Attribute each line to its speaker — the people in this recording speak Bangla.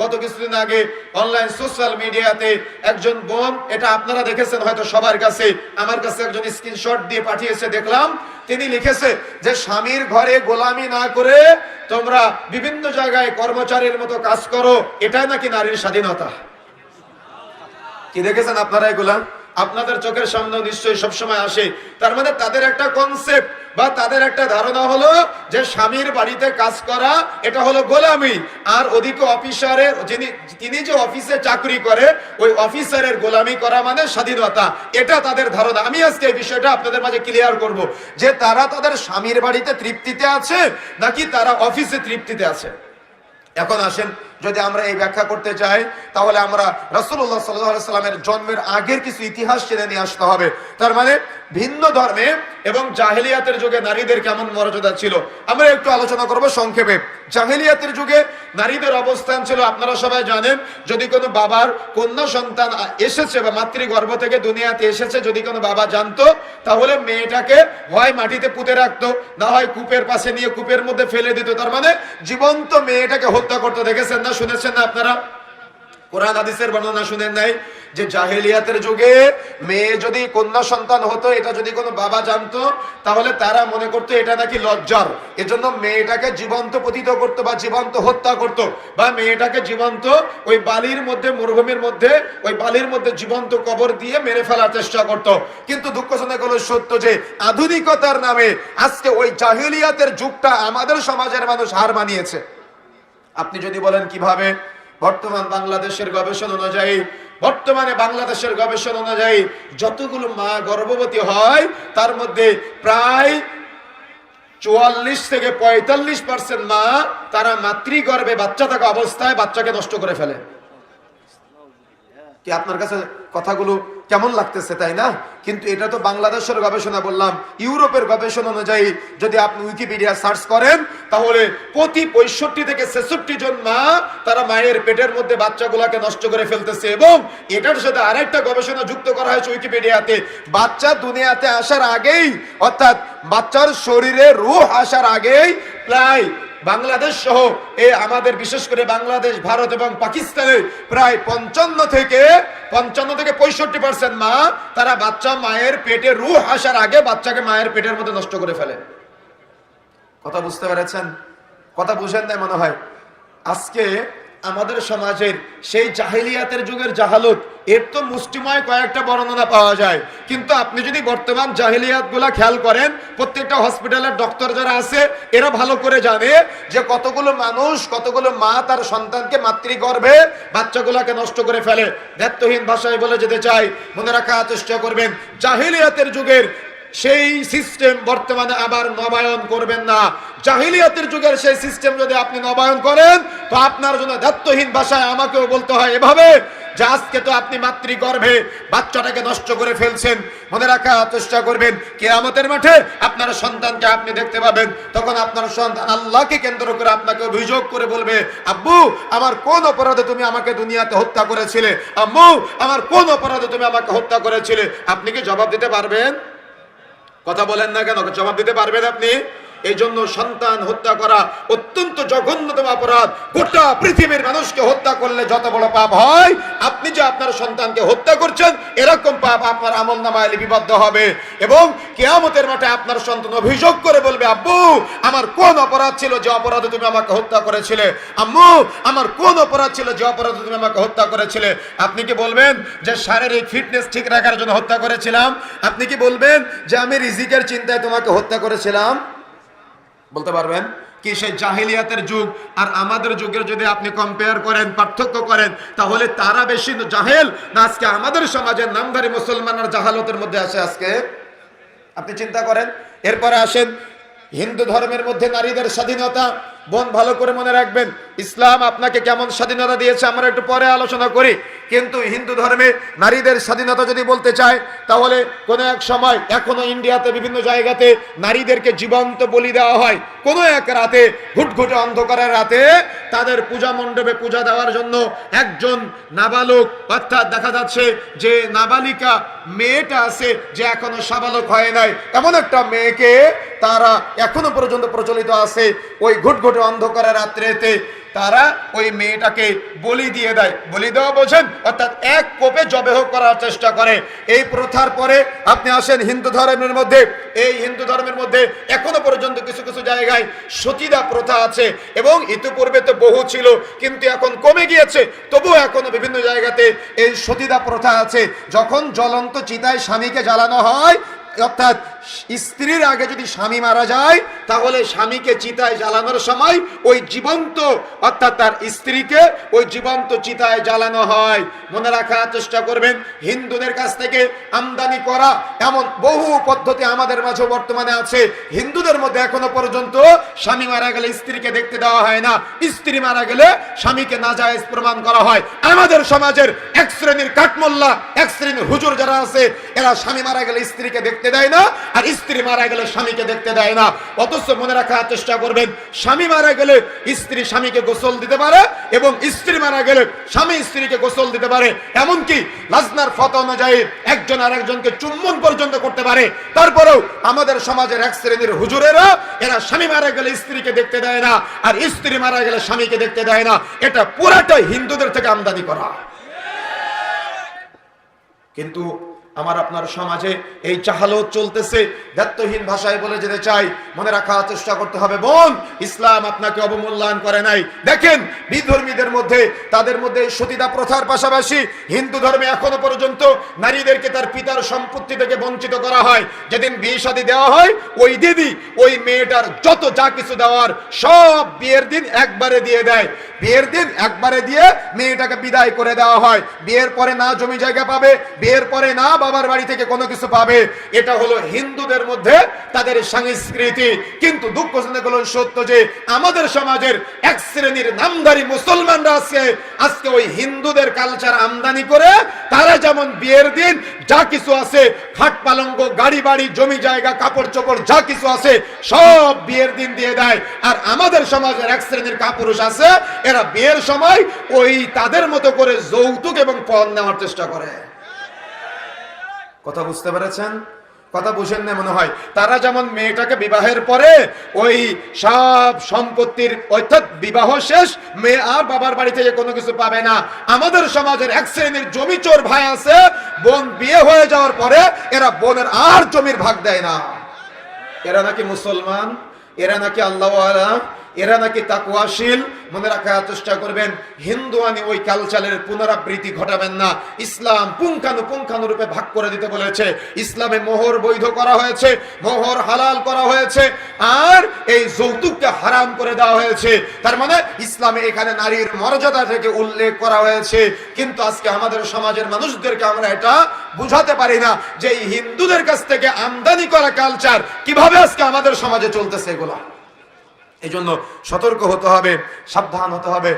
Speaker 1: গত কিছুদিন আগে অনলাইন সোশ্যাল মিডিয়াতে একজন বোন, এটা আপনারা দেখেছেন হয়তো সবার কাছে, আমার কাছে একজন স্ক্রিনশট দিয়ে পাঠিয়েছে, দেখলাম। তিনি লিখেছে যে, স্বামীর ঘরে গোলামি না করে তোমরা বিভিন্ন জায়গায় কর্মচারীর মতো কাজ করো, এটাই নাকি নারীর স্বাধীনতা? কি দেখেছেন আপনারা এগুলা? আপনাদের চোখের সামনে নিশ্চয়ই সবসময় আসে। তার মানে তাদের একটা কনসেপ্ট বা তাদের একটা ধারণা হলো যে স্বামীর বাড়িতে কাজ করা, এটা হলো গোলামি। আর অধিক অফিসারের যিনি, তিনি যে অফিসে চাকরি করে, ওই অফিসারের গোলামি করা মানে স্বাধীনতা। এটা তাদের ধারণা। আমি আজকে এই বিষয়টা আপনাদের মাঝে ক্লিয়ার করব। যে তারা তাদের স্বামীর বাড়িতে তৃপ্তিতে আছে, নাকি তারা অফিসে তৃপ্তিতে আছে? এখন আসেন যদি আমরা এই ব্যাখ্যা করতে চাই, তাহলে আমরা রসুল্লাহ সাল্লাহ সাল্লামের জন্মের আগের কিছু ইতিহাস জেনে নিয়ে আসতে হবে। তার মানে ভিন্ন ধর্মে এবং জাহেলিয়াতের যুগে নারীদের কেমন মর্যাদা ছিল? আমরা একটু আলোচনা করব সংক্ষেপে। জাহেলিয়াতের যুগে নারীদের অবস্থান ছিল, আপনারা সবাই জানেন, যদি কোনো বাবার কন্যা সন্তান এসেছে বা মাতৃগর্ভ থেকে দুনিয়াতে এসেছে, যদি কোনো বাবা জানতো, তাহলে মেয়েটাকে হয় মাটিতে পুঁতে রাখতো, না হয় কূপের পাশে নিয়ে কূপের মধ্যে ফেলে দিত। তার মানে জীবন্ত মেয়েটাকে হত্যা করতে। দেখেছেন না, শুনেছেন না আপনারা? কোরআন হাদিসের বর্ণনা শুনেন নাই যে জাহেলিয়াতের যুগে মেয়ে যদি কন্যা সন্তান হতো, এটা যদি কোনো বাবা জানতো, তাহলে তারা মনে করতো এটা নাকি লজ্জার। এজন্য মেয়েটাকে জীবন্ত পতিত করতো বা জীবন্ত হত্যা করত, বা মেয়েটাকে জীবন্ত ওই বালির মধ্যে, মরুভূমির মধ্যে, ওই বালির মধ্যে জীবন্ত কবর দিয়ে মেরে ফেলার চেষ্টা করত। কিন্তু দুঃখজনক হলো সত্য যে আধুনিকতার নামে আজকে ওই জাহেলিয়াতের যুগটা আমাদের সমাজের মানুষ হার মানিয়েছে। আপনি যদি বলেন কীভাবে? বর্তমান বাংলাদেশের গবেষণা অনুযায়ী, বর্তমানে বাংলাদেশের গবেষণা অনুযায়ী যতগুলো মা গর্ভবতী হয়, তার মধ্যে প্রায় চুয়াল্লিশ থেকে পঁয়তাল্লিশ পার্সেন্ট মা তারা মাতৃগর্ভে বাচ্চা থাকা অবস্থায় বাচ্চাকে নষ্ট করে ফেলে। কি আপনার কাছে কথাগুলো কেমন লাগতেছে, তাই না? কিন্তু এটা তো বাংলাদেশের গবেষণা বললাম। ইউরোপের গবেষণা অনুযায়ী যদি আপনি উইকিপিডিয়া সার্চ করেন, তাহলে প্রতি পঁয়ষট্টি থেকে ছেষট্টি জন মা তারা মায়ের পেটের মধ্যে বাচ্চাগুলাকে নষ্ট করে ফেলতেছে এবং এটার সাথে আরেকটা গবেষণা যুক্ত করা হয়েছে উইকিপিডিয়াতে। বাচ্চা দুনিয়াতে আসার আগেই, অর্থাৎ বাচ্চার শরীরে রুহ আসার আগেই প্রায় বাংলাদেশ সহ এ আমাদের বিশেষ করে বাংলাদেশ, ভারত এবং পাকিস্তানে প্রায় পঞ্চান্ন থেকে পঞ্চান্ন থেকে পঁয়ষট্টি পার্সেন্ট মা, তারা বাচ্চা মায়ের পেটে রুহ আসার আগে বাচ্চাকে মায়ের পেটের মধ্যে নষ্ট করে ফেলে। কথা বুঝতে পেরেছেন? কথা বুঝেন না মনে হয়? আজকে আমাদের সমাজের সেই জাহিলিয়াতের যুগের জাহালত, এর তো মুষ্টিময় কয়েকটা বর্ণনা পাওয়া যায়। কিন্তু আপনি যদি বর্তমান জাহিলিয়াতগুলা খেয়াল করেন, প্রত্যেকটা হসপিটালের ডক্টর যারা আছে, এরা ভালো করে জানে যে কতগুলো মানুষ, কতগুলো মা তার সন্তানকে মাতৃগর্ভে বাচ্চাগুলাকে নষ্ট করে ফেলে। দায়িত্বহীন ভাষায় বলে যেতে চাই, মনে রাখার চেষ্টা করবেন, জাহিলিয়াতের যুগের সেই সিস্টেম বর্তমানে আবার নবায়ন করবেন না। জাহিলিয়াতের যুগের সেই সিস্টেম যদি আপনি নবায়ন করেন, তো আপনার জন্য দায়িত্বহীন ভাষায় আমাকেও বলতে হয় এভাবে যে আজকে তো আপনি মাতৃগর্ভে বাচ্চাটাকে নষ্ট করে ফেলছেন। মনে রাখা চেষ্টা করবেন, কেয়ামতের মাঠে আপনার সন্তানকে আপনি দেখতে পাবেন। তখন আপনার সন্তান আল্লাহকে কেন্দ্র করে আপনাকে অভিযোগ করে বলবে, আব্বু, আমার কোন অপরাধে তুমি আমাকে দুনিয়াতে হত্যা করেছিলে? আম্মু, আমার কোন অপরাধে তুমি আমাকে হত্যা করেছিলে? আপনি কি জবাব দিতে পারবেন? কথা বলেন না কেন? জবাব দিতে পারবেন আপনি? এই জন্য সন্তান হত্যা করা অত্যন্ত জঘন্যতম অপরাধ। গোটা পৃথিবীর মানুষকে হত্যা করলে যত বড় পাপ হয়, আপনি যে আপনার সন্তানকে হত্যা করছেন, এরকম পাপ আপনার আমল নামায় লিপিবদ্ধ হবে। এবং কেয়ামতের মাঠে আপনার সন্তান অভিযোগ করে বলবে, আব্বু, আমার কোন অপরাধ ছিল যে অপরাধে তুমি আমাকে হত্যা করেছিলে? আম্মু, আমার কোন অপরাধ ছিল যে অপরাধে তুমি আমাকে হত্যা করেছিলে? আপনি কি বলবেন যে, শারীরিক ফিটনেস ঠিক রাখার জন্য হত্যা করেছিলাম? আপনি কি বলবেন যে, আমি রিজিকের চিন্তায় তোমাকে হত্যা করেছিলাম? বলতে পারবেন? কি সেই জাহিলিয়াতের যুগ? আর আমাদের যুগের যদি আপনি কম্পেয়ার করেন, পার্থক্য করেন, তাহলে তারা বেশি জাহেল? না আজকে আমাদের সমাজের নামধারী মুসলমানের জাহালতের মধ্যে আছে আজকে? আপনি চিন্তা করেন? এরপরে আসেন, হিন্দু ধর্মের মধ্যে নারীদের স্বাধীনতা। বোন, ভালো করে মনে রাখবেন, ইসলাম আপনাকে কেমন স্বাধীনতা দিয়েছে আমরা একটু পরে আলোচনা করি। কিন্তু হিন্দু ধর্মে নারীদের স্বাধীনতা যদি বলতে চায়, তাহলে কোনো এক সময় এখনও ইন্ডিয়াতে বিভিন্ন জায়গাতে নারীদেরকে জীবন্ত বলি দেওয়া হয়। কোনো এক রাতে, ঘুটঘুটে অন্ধকারের রাতে তাদের পূজা মণ্ডপে পূজা দেওয়ার জন্য একজন নাবালক, অর্থাৎ দেখা যাচ্ছে যে নাবালিকা মেয়েটা আছে যে এখনও সাবালক হয় নাই। এমন একটা মেয়েকে তারা এখনও পর্যন্ত প্রচলিত আছে। ওই ঘুটঘুটে অন্ধকারের রাত্রেতে তারা ওই মেয়েটাকে বলি দিয়ে দেয়। বলি দেওয়া বোঝেন? অর্থাৎ এক কোপে জবেহ করার চেষ্টা করে। এই প্রথার পরে আপনি আসেন হিন্দু ধর্মের মধ্যে। এই হিন্দু ধর্মের মধ্যে এখনও পর্যন্ত কিছু কিছু জায়গায় সতীদা প্রথা আছে এবং ইতিপূর্বে তো বহু ছিল, কিন্তু এখন কমে গিয়েছে। তবুও এখনও বিভিন্ন জায়গাতে এই সতীদা প্রথা আছে। যখন জ্বলন্ত চিতায় স্বামীকে জ্বালানো হয়, অর্থাৎ স্ত্রীর আগে যদি স্বামী মারা যায়, তাহলে স্বামীকে চিতায় জ্বালানোর সময় ওই জীবন্ত, অর্থাৎ তার স্ত্রীকে ওই জীবন্ত চিতায় জ্বালানো হয়। মনে রাখার চেষ্টা করবেন, হিন্দুদের কাছ থেকে আমদানি করা এমন বহু পদ্ধতি আমাদের মাঝে বর্তমানে আছে। হিন্দুদের মধ্যে এখনও পর্যন্ত স্বামী মারা গেলে স্ত্রীকে দেখতে দেওয়া হয় না। স্ত্রী মারা গেলে স্বামীকে নাজায়েজ প্রমাণ করা হয়। আমাদের সমাজের এক শ্রেণির কাঠমোল্লা, এক শ্রেণির হুজুর যারা আছে, এরা স্বামী মারা গেলে স্ত্রীকে দেখতে দেয় না। আর স্ত্রী মারা গেলে স্বামীকে দেখতে দেয় না। অথচ মনে রাখার চেষ্টা করবেন, স্বামী মারা গেলে স্ত্রী স্বামীকে গোসল দিতে পারে এবং স্ত্রী মারা গেলে স্বামী স্ত্রীকে গোসল দিতে পারে। এমনকি লাজনার ফত অনুযায়ী একজন আর একজনকে চুম্বন পর্যন্ত করতে পারে। তারপরেও আমাদের সমাজের এক শ্রেণির হুজুরেরা, এরা স্বামী মারা গেলে স্ত্রীকে দেখতে দেয় না আর স্ত্রী মারা গেলে স্বামীকে দেখতে দেয় না। এটা পুরাটাই হিন্দুদের থেকে আমদানি করা। কিন্তু আমার আপনার সমাজে এই চাহালত চলতেছে। দায়িত্বহীন ভাষায় বলে যেতে চাই, মনে রাখার চেষ্টা করতে হবে। বোন, ইসলাম আপনাকে অবমূল্যায়ন করে নাই। দেখেন, বিধর্মীদের মধ্যে, তাদের মধ্যে সতীদা প্রথার পাশাপাশি হিন্দু ধর্মে এখনও পর্যন্ত নারীদেরকে তার পিতার সম্পত্তি থেকে বঞ্চিত করা হয়। যেদিন বিয়ে শাদী দেওয়া হয়, ওই দিদি ওই মেয়েটার যত যা কিছু দেওয়ার সব বিয়ের দিন একবারে দিয়ে দেয়। বিয়ের দিন একবারে দিয়ে মেয়েটাকে বিদায় করে দেওয়া হয়। বিয়ের পরে না জমি জায়গা পাবে, বিয়ের পরে না বাবার বাড়ি থেকে কোনো কিছু পাবে, এটা হলো হিন্দুদের মধ্যে তাদের সংস্কৃতি। কিন্তু দুঃখ হলো সত্য যে আমাদের সমাজের এক শ্রেণির নামধারী মুসলমানরা আছে, আজকে ওই হিন্দুদের কালচার আমদানি করে তারা যেমন বিয়ের দিন যা কিছু আছে, খাট পালঙ্ক, গাড়ি বাড়ি, জমি জায়গা, কাপড় চোপড়, যা কিছু আছে, সব বিয়ের দিন দিয়ে দেয়। আর আমাদের সমাজের এক শ্রেণির কাপুরুষ আছে, এরা বিয়ের সময় ওই তাদের মতো করে যৌতুক এবং পণ নেওয়ার চেষ্টা করে। কথা বুঝতে পেরেছেন? কথা বুঝেন না মনে হয়। তারা যেমন মেয়েটাকে বিবাহের পরে ওই সব সম্পত্তির অর্থাৎ বিবাহ শেষ, মেয়ে আর বাবার বাড়ি থেকে কোনো কিছু পাবে না। আমাদের সমাজের এক শ্রেণির জমি চোর ভাই আছে, বোন বিয়ে হয়ে যাওয়ার পরে এরা বোনের আর জমির ভাগ দেয় না। এরা নাকি মুসলমান? এরা নাকি আল্লাহ এরা নাকি তাকুয়াশীল মনে রাখার চেষ্টা করবেন, হিন্দুয়ানি ওই কালচারের পুনরাবৃত্তি ঘটাবেন না। ইসলাম পুঙ্খানু পুঙ্খানু রূপে ভাগ করে দিতে বলেছে। ইসলামে মোহর বৈধ করা হয়েছে, মোহর হালাল করা হয়েছে, আর এই যৌতুককে হারাম করে দেওয়া হয়েছে। তার মানে ইসলামে এখানে নারীর মর্যাদা থেকে উল্লেখ করা হয়েছে। কিন্তু আজকে আমাদের সমাজের মানুষদেরকে আমরা এটা বুঝাতে পারি না যে এই হিন্দুদের কাছ থেকে আমদানি করা কালচার কীভাবে আজকে আমাদের সমাজে চলতেছে এগুলো। এই জন্য সতর্ক হতে হবে সাবধান হতে হবে।